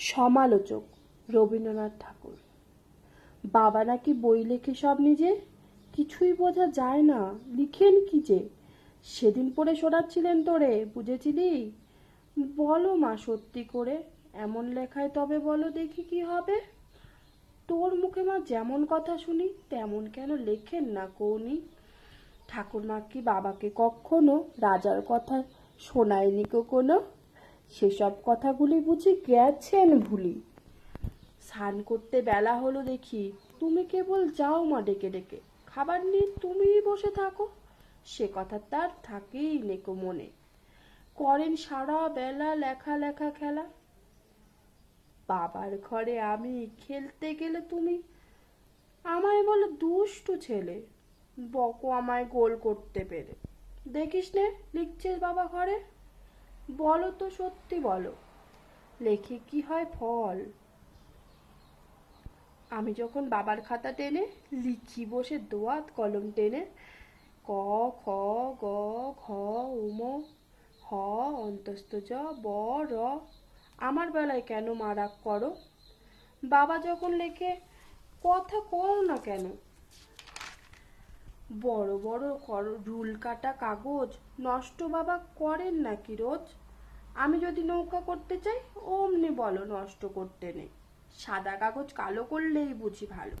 সমালোচক রবীন্দ্রনাথ ঠাকুর। বাবা নাকি বই লেখে সব নিজে? কিছুই বোঝা যায় না। লিখেন কি যে? সেদিন পড়ে শোনাচ্ছিলেন তোরে, বুঝেছিলি? বলো মা, সত্যি করে। এমন লেখায় তবে বলো দেখি কি হবে। তোর মুখে মা যেমন কথা শুনি, তেমন কেন লেখেন না কৌনি? ঠাকুরমা কি বাবাকে কখনো রাজার কথা শোনায়নি কখনো? সেসব কথাগুলি বুঝি গেছেন ভুলি। স্নান করতে বেলা হলো দেখি, তুমি কেবল যাও মা ডেকে ডেকে, খাবার নিয়ে তুমিই বসে থাকো। সে কথা তার থাকেই নেকো মনে। করেন সারা বেলা লেখা লেখা খেলা। বাবার ঘরে আমি খেলতে গেলে তুমি আমায় বলো দুষ্টু ছেলে, বকো আমায় গোল করতে পেরে। দেখিস নে লিখছিস বাবা ঘরে। বলো তো সত্যি বলো। লেখে কি হয় ফল? আমি যখন বাবার খাতা টেনে লিখি বসে দোয়াত কলম টেনে, ক, খ, গ, ঘ, উম, হ, অন্তস্থ জ, ব, র, আমার বেলায় কেন মারাক করো? বাবা যখন লেখে, কথা কও না কেন? বড় বড় রুল কাটা কাগজ নষ্ট বাবা করেন নাকি রোজ? আমি যদি নৌকা করতে চাই, অমনি বলো নষ্ট করতে নেই। সাদা কাগজ কালো করলেই বুঝি ভালো।